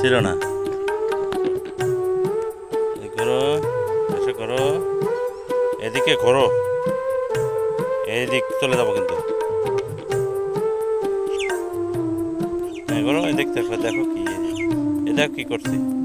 ছিল না। করো, এসে করো। এদিকে ঘরো। এদিক চলে যাব কিন্তু। করো, এদিক দেখো দেখো কি, এ দেখো কি করছি।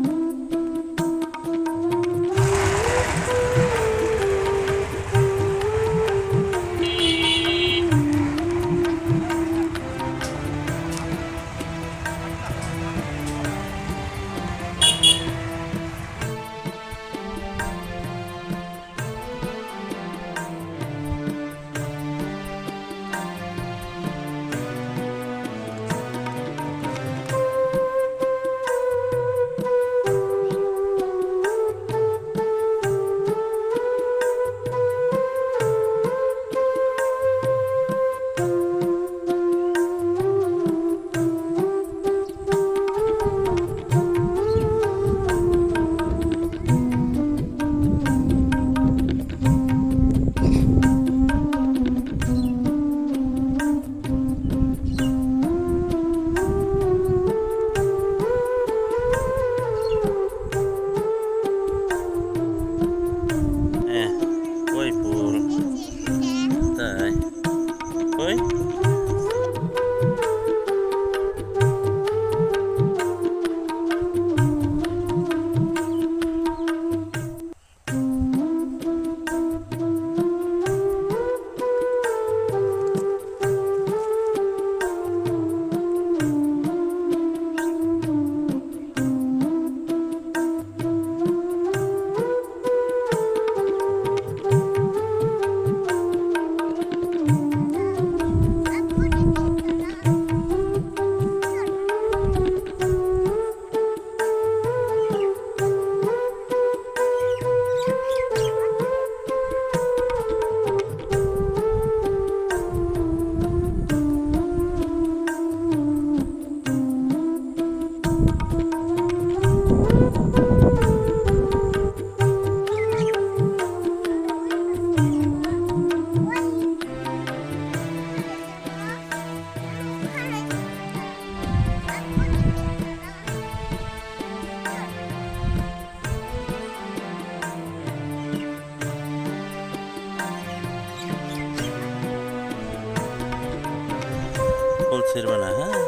ফুল ছিড়বে না হ্যাঁ?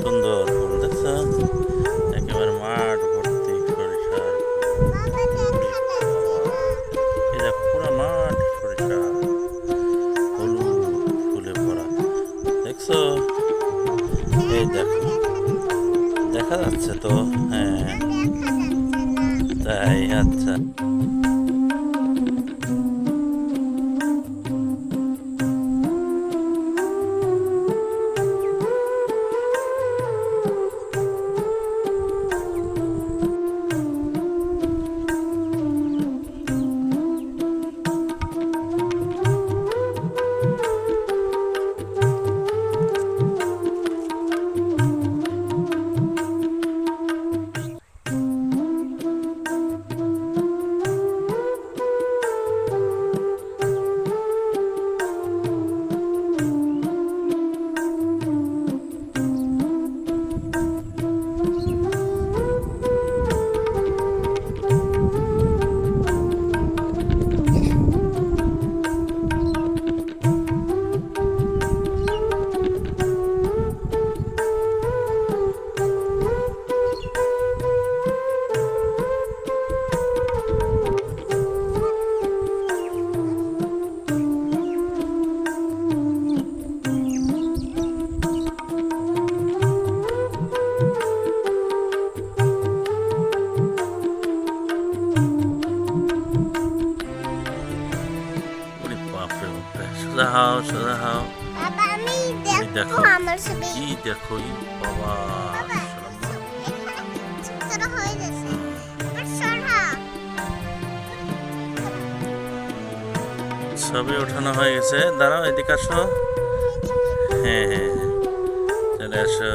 সুন্দর ফুল, দেখছ? একেবারে মাঠ ভর্তি সরিষার দেখো পুরো মাঠ সরিষা হলুদ ফুলে ভরা। দেখছ? এই দেখো। দেখা যাচ্ছে তো? হ্যাঁ। তাই আচ্ছা। সোজা হাও সোজা হাও। বাবা আমি এই দেখো দেখো। আমার ছবি। কি দেখো বাবা হয়ে। ছবি ওঠানো হয়ে গেছে। দাঁড়াও এদিকে আসো। হ্যাঁ হ্যাঁ হ্যাঁ। চলে আসো।